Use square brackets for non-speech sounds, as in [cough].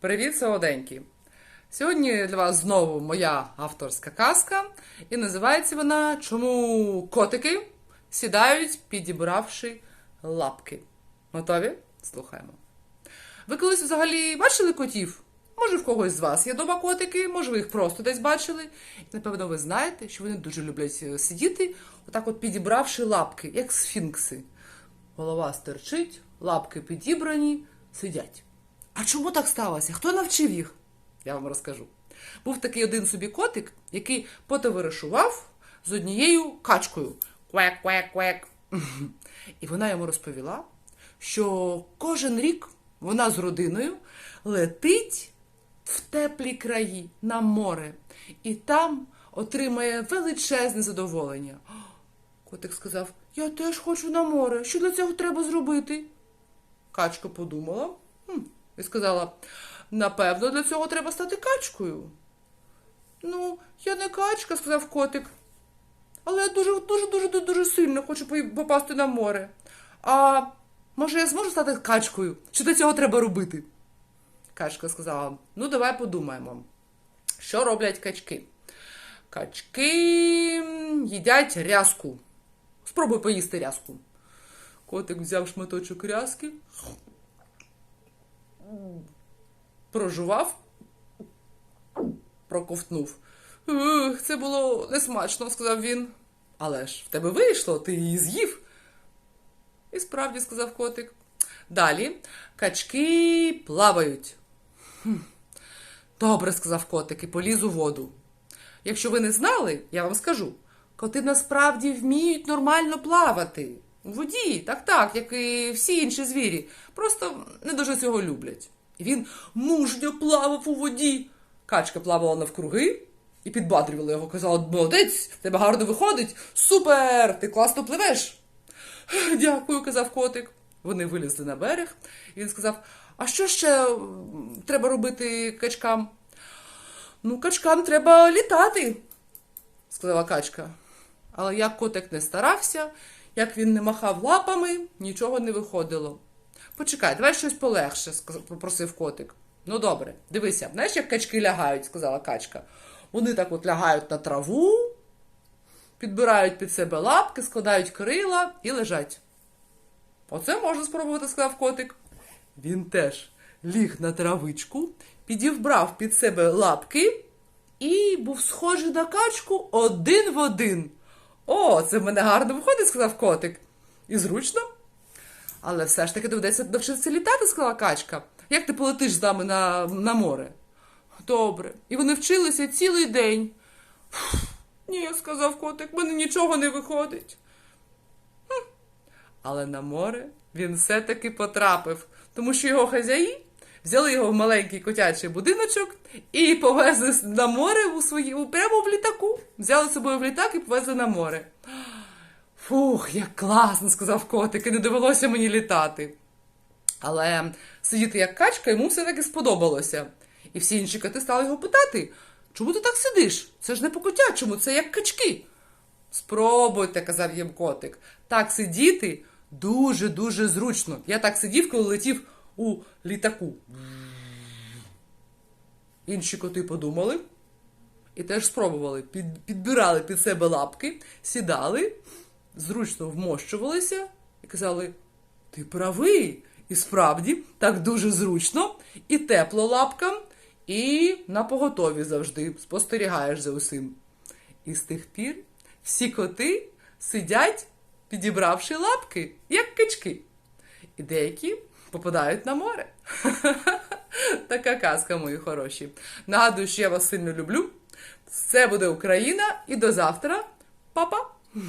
Привіт, солоденькі! Сьогодні для вас знову моя авторська казка, і називається вона Чому котики сідають, підібравши лапки. Готові? Слухаємо. Ви колись взагалі бачили котів? Може, в когось з вас є дома котики, може, ви їх просто десь бачили. І, напевно, ви знаєте, що вони дуже люблять е, сидіти, отак от підібравши лапки, як сфінкси. Голова стерчить, лапки підібрані, сидять. А чому так сталося? Хто навчив їх? Я вам розкажу. Був такий один собі котик, який потоваришував з однією качкою. Квек-квек-квек. І вона йому розповіла, що кожен рік вона з родиною летить в теплі краї на море, і там отримає величезне задоволення. Котик сказав: Я теж хочу на море. Що для цього треба зробити? Качка подумала і сказала: напевно, для цього треба стати качкою. Ну, я не качка, сказав котик. Але я дуже, дуже, дуже, дуже, сильно хочу попасти на море. А може я зможу стати качкою? Що для цього треба робити? Качка сказала: ну, давай подумаємо. Що роблять качки? Качки їдять рязку. Спробуй поїсти рязку. Котик взяв шматочок рязки, прожував, проковтнув. Ух, це було несмачно, сказав він. Але ж в тебе вийшло, ти її з'їв. І справді, сказав котик. Далі качки плавають. «Хм, Добре, сказав котик і поліз у воду. Якщо ви не знали, я вам скажу, коти насправді вміють нормально плавати. У воді, так, так, як і всі інші звірі. Просто не дуже цього люблять. І він мужньо плавав у воді. Качка плавала навкруги і підбадрювала його. Казала, молодець, тебе гарно виходить. Супер! Ти класно пливеш. Дякую, казав котик. Вони вилізли на берег, і він сказав: А що ще треба робити качкам? Ну, качкам треба літати, сказала качка. Але як котик не старався, як він не махав лапами, нічого не виходило. Почекай, давай щось полегше, попросив котик. Ну добре, дивися, знаєш, як качки лягають, сказала качка. Вони так от лягають на траву, підбирають під себе лапки, складають крила і лежать. Оце можна спробувати, сказав котик. Він теж ліг на травичку, підібрав під себе лапки і був схожий на качку один в один. О, це в мене гарно виходить, сказав котик. І зручно. Але все ж таки доведеться навчитися літати, сказала качка. Як ти полетиш з нами на, на море? Добре. І вони вчилися цілий день. Ні, сказав котик, мене нічого не виходить. Але на море він все-таки потрапив, тому що його хазяї взяли його в маленький котячий будиночок і повезли на море у свої, прямо в літаку. Взяли з собою в літак і повезли на море. Фух, як класно, сказав котик, і не довелося мені літати. Але сидіти як качка йому все-таки сподобалося. І всі інші коти стали його питати: чому ти так сидиш? Це ж не по котячому, це як качки. Спробуйте, казав їм котик. Так сидіти дуже-дуже зручно. Я так сидів, коли летів у літаку. Інші коти подумали і теж спробували. Під, підбирали під себе лапки, сідали, зручно вмощувалися і казали: Ти правий! І справді так дуже зручно, і тепло лапкам, і на поготові завжди спостерігаєш за усім. І з тих пір всі коти сидять, підібравши лапки, як качки. І деякі попадають на море. [laughs] Така казка, мої хороші. Нагадую, що я вас сильно люблю. Це буде Україна і до завтра. Па-па! [laughs]